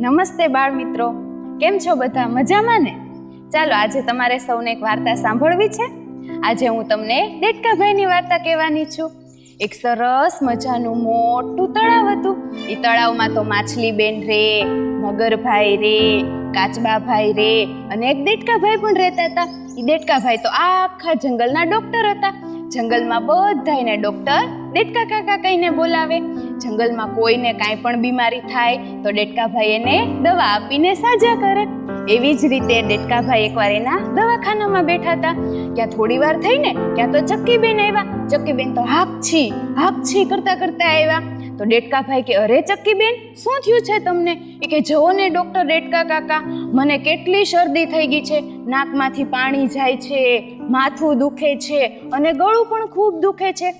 નમસ્તે બાળ મિત્રો. કેમ છો બધા? મજામાં ને? ચાલો, આજે તમારે સૌને એક વાર્તા સાંભળવી છે. આજે હું તમને દેડકાભાઈની વાર્તા કહેવાની છું. એક સરસ મજાનું મોટું તળાવ હતું. એ તળાવમાં તો માછલી બેન રે મગરભાઈ રે કાચબાભાઈ રે અને એક દેડકાભાઈ પણ રહેતા હતા. એ દેડકાભાઈ તો આખા જંગલના ડોક્ટર હતા. જંગલમાં બધાયને ડોક્ટર દેડકા કાકા કહીને બોલાવે. જંગલમાં કોઈને કાંઈ પણ બીમારી થાય તો ડેટકાભાઈ એને દવા આપીને સાજા કરે. એવી જ રીતે ડેટકાભાઈ એકવાર એના દવાખાનામાં બેઠા હતા. ત્યાં થોડી વાર થઈને ત્યાં તો ચક્કીબેન આવ્યા. ચક્કીબેન તો હાક છી હાક છી કરતા કરતા આવ્યા. તો ડેટકાભાઈ કે, અરે ચક્કીબેન, શું થયું છે તમને? એ કે, જુઓ ને ડૉક્ટર ડેટકા કાકા, મને કેટલી શરદી થઈ ગઈ છે. નાકમાંથી પાણી જાય છે, માથું દુખે છે અને ગળું પણ ખૂબ દુખે છે.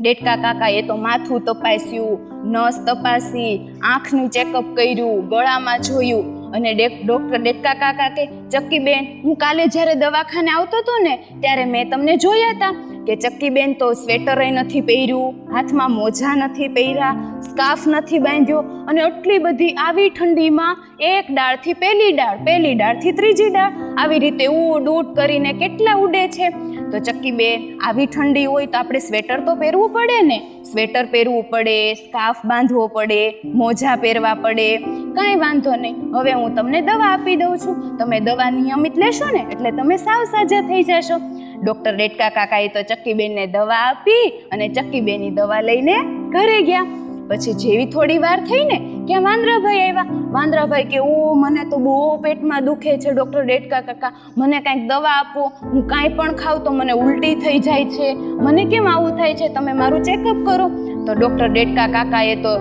ડેટકા કાકાએ તો માથું તપાસ્યું, નસ તપાસી, આંખનું ચેકઅપ કર્યું, ગળામાં જોયું અને ડેક- ડૉક્ટર ડેટકા કાકા કે, ચક્કીબેન, હું કાલે જ્યારે દવાખાને આવતો હતો ને, ત્યારે મેં તમને જોયા હતા. કે ચક્કીબેન તો સ્વેટરે નથી પહેર્યું, હાથમાં મોજા નથી પહેર્યા, સ્કાર્ફ નથી બાંધ્યો અને આટલી બધી આવી ઠંડીમાં એક ડાળથી પહેલી ડાળ, પહેલી ડાળથી ત્રીજી ડાળ આવી રીતે ઉડ ઉડ કરીને કેટલા ઉડે છે? તો ચક્કીબેન, આવી ઠંડી હોય તો આપણે સ્વેટર તો પહેરવું પડે ને? સ્વેટર પહેરવું પડે, સ્કાર્ફ બાંધવો પડે, મોજા પહેરવા પડે, કાંઈ વાંધો નહીં. હવે હું તમને દવા આપી દઉં છું. તમે દવા નિયમિત લેશો ને, એટલે તમે સાવ સાજા થઈ જશો. ડૉક્ટર ડેટકા કાકાએ તો ચક્કીબેનને દવા આપી અને ચક્કીબેનની દવા લઈને ઘરે ગયા. પછી જેવી થોડી વાર થઈ ને ક્યાં વાંદરાભાઈ આવ્યા. વાંદરાભાઈ કે ઓ મને તો બહુ પેટમાં દુખે છે ડૉક્ટર ડેટકા કાકા. મને કાંઈક દવા આપો. હું કાંઈ પણ ખાઉં તો મને ઉલટી થઈ જાય છે. મને કેમ આવું થાય છે? તમે મારું ચેકઅપ કરો. તો ડૉક્ટર ડેટકા કાકાએ તો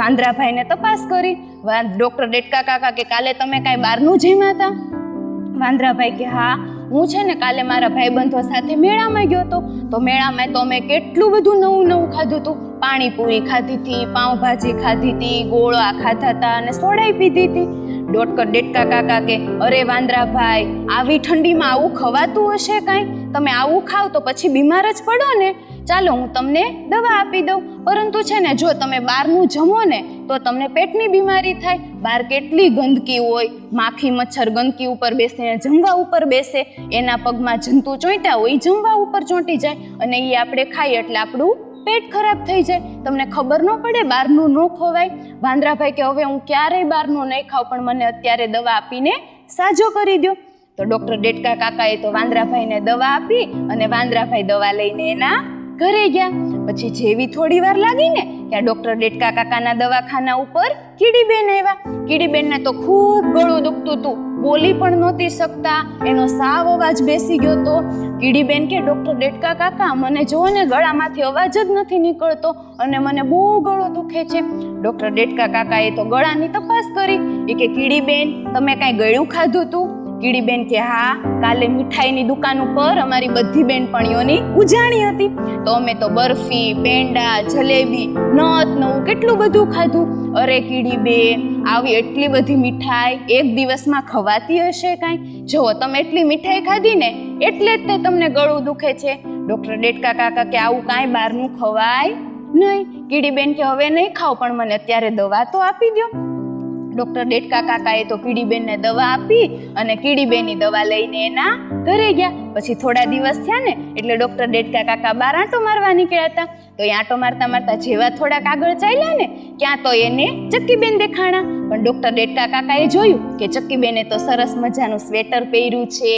વાંદરાભાઈને તપાસ કરી. ડૉક્ટર ડેટકા કાકા કે, કાલે તમે કાંઈ બહારનું જમ્યા હતા વાંદરાભાઈ કે, હા. હું છે ને કાલે મારા ભાઈબંધો સાથે મેળામાં ગયો હતો. તો મેળામાં તો મેં કેટલું બધું નવું નવું ખાધું હતું. પાણીપુરી ખાધી હતી, પાઉંભાજી ખાધી હતી, ગોળા ખાધા હતા અને સોડાઈ પીધી હતી. ડોટકર ડેટકા કાકા કે, અરે વાંદરાભાઈ આવી ઠંડીમાં આવું ખવાતું હશે કાંઈ? તમે આવું ખાવ તો પછી બીમાર જ પડો ને. ચાલો હું તમને દવા આપી દઉં. પરંતુ છે ને જો તમે બહારનું જમો ને તો તમને પેટની બીમારી થાય, બહાર કેટલી ગંદકી હોય, માખી મચ્છર ગંદકી ઉપર બેસીને જમવા ઉપર બેસે, એના પગમાં જંતુ ચોંટ્યા હોય જમવા ઉપર ચોંટી જાય અને એ આપણે ખાઈએ એટલે આપણું પેટ ખરાબ થઈ જાય. તમને ખબર ન પડે બહારનું ન ખોવાય? વાંદરાભાઈ કે, હવે હું ક્યારેય બહારનું નહીં ખાઉં, પણ મને અત્યારે દવા આપીને સાજો કરી દો તો ડૉક્ટર ડેટકા કાકાએ તો વાંદરાભાઈને દવા આપી અને વાંદરાભાઈ દવા લઈને એના ઘરે ગયા. પછી જેવી થોડી વાર લાગી ને ત્યાં ડૉક્ટર ડેટકા કાકાના દવાખાના ઉપર કીડીબેન આવ્યા. કીડીબેનને તો ખૂબ ગળું દુખતું હતું. બોલી પણ નહોતી શકતા. એનો સાવ અવાજ બેસી ગયો તો કીડીબેન કે, ડૉક્ટર ડેટકા કાકા, મને જુઓ ને, ગળામાંથી અવાજ જ નથી નીકળતો અને મને બહુ ગળું દુખે છે. ડૉક્ટર ડેટકા કાકાએ તો ગળાની તપાસ કરી. એ કે, કીડીબેન, તમે કાંઈ ગળ્યું ખાધું હતું કીડીબેન કે, હા, કાલે મીઠાઈની દુકાન ઉપર અમારી બધી બેનપણીઓની ઉજાણી હતી. તો અમે તો બરફી, પેંડા, જલેબી નત નવું કેટલું બધું ખાધું. અરે કીડીબેન, આવી એટલી બધી મીઠાઈ એક દિવસમાં ખવાતી હશે કાંઈ? જો તમે એટલી મીઠાઈ ખાધી ને, એટલે જ તે તમને ગળું દુખે છે. ડૉક્ટર ડેટકા કાકા કે, આવું કાંઈ બહારનું ખવાય નહીં. કીડીબેન કે, હવે નહીં ખાવ, પણ મને અત્યારે દવા તો આપી દો ડૉક્ટર ડેટકા કાકાએ તો કીડીબેનને દવા આપી અને કીડીબેનની દવા લઈને એના ઘરે ગયા. પછી થોડા દિવસ થયા ને એટલે ડૉક્ટર ડેટકા કાકા બાર આંટો મારવા નીકળ્યા હતા. તો એ આંટો મારતા મારતા જેવા થોડાક આગળ ચાલ્યા ને ક્યાં તો એને ચક્કીબેન દેખાણા. પણ ડૉક્ટર ડેટકા કાકાએ જોયું કે ચક્કીબેને તો સરસ મજાનું સ્વેટર પહેર્યું છે,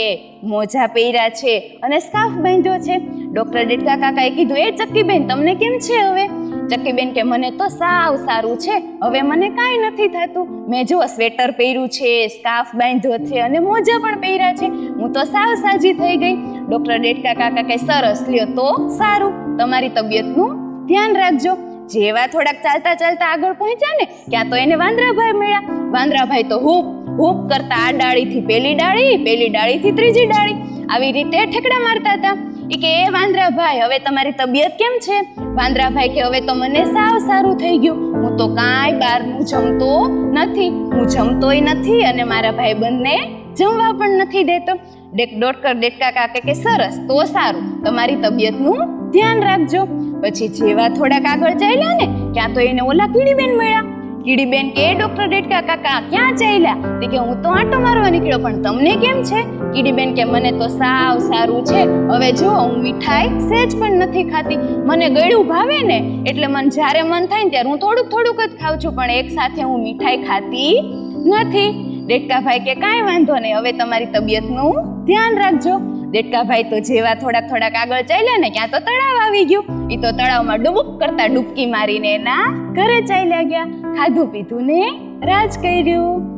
મોજા પહેર્યા છે અને સ્કાર્ફ બાંધ્યો છે. ડૉક્ટર ડેટકા કાકાએ કીધું, એ ચક્કીબેન, તમને કેમ છે હવે? ચક્કીબેન કે, મને તો સાવ સારું છે, હવે મને કાંઈ નથી થતું. મેં જો સ્વેટર પહેર્યું છે, સ્કાર્ફ બાંધ્યો છે અને મોજા પણ પહેર્યા છે. હું તો સાવ સાજી થઈ ગઈ. ડૉક્ટર ડેટકા કાકા કે સરસ, લ્યો, તો સારું. તમારી તબિયતનું ધ્યાન રાખજો. જેવા થોડાક ચાલતા ચાલતા આગળ પહોંચ્યા ને, ક્યાં તો એને વાંદરાભાઈ મળ્યા. વાંદરાભાઈ તો હૂપ હૂપ કરતા આ ડાળીથી પેલી ડાળી, પેલી ડાળીથી ત્રીજી ડાળી. આવી રીતે ઠેકડા મારતા હતા. કે, એ વાંદરાભાઈ, હવે તમારી તબિયત કેમ છે? વાંદરાભાઈ કે, હવે તો મને સાવ સારું થઈ ગયું. હું તો કાંઈ બહારનું જમતો નથી. હું જમતોય નથી અને મારા ભાઈ બંને જમવા પણ નથી દેતો. ડેક ડોટકર ડેટકા કાકે કે, સરસ, તો સારું. તમારી તબિયતનું ધ્યાન રાખજો. પછી જેવા થોડાક આગળ ચાલ્યા ને ક્યાં તો એને ઓલા કીડીબેન મળ્યા. કીડીબેન કે ડોક્ટર ડેટકા કાકા, ક્યાં ચાલ્યા? તે કે, હું તો આંટો મારવા નીકળ્યો, પણ તમને કેમ છે? કીડીબેન કે મને તો સાવ સારું છે. હવે જો હું મીઠાઈ સહેજ પણ નથી ખાતી. મને ગળ્યું ભાવે ને એટલે મને જ્યારે મન થાય ને ત્યારે હું થોડુંક થોડુંક જ ખાઉં છું. પણ એક સાથે હું મીઠાઈ ખાતી નથી. ડેટકાભાઈ કે કાંઈ વાંધો નહીં. હવે તમારી તબિયતનું ધ્યાન રાખજો. ડેટકાભાઈ તો જેવા થોડાક થોડાક આગળ ચાલ્યા ને ક્યાં તો તળાવ આવી ગયું. એ તો તળાવમાં ડૂબુક કરતા ડૂબકી મારીને એના ઘરે ચાલ્યા ગયા. ખાધું પીધું ને રાજ કર્યું.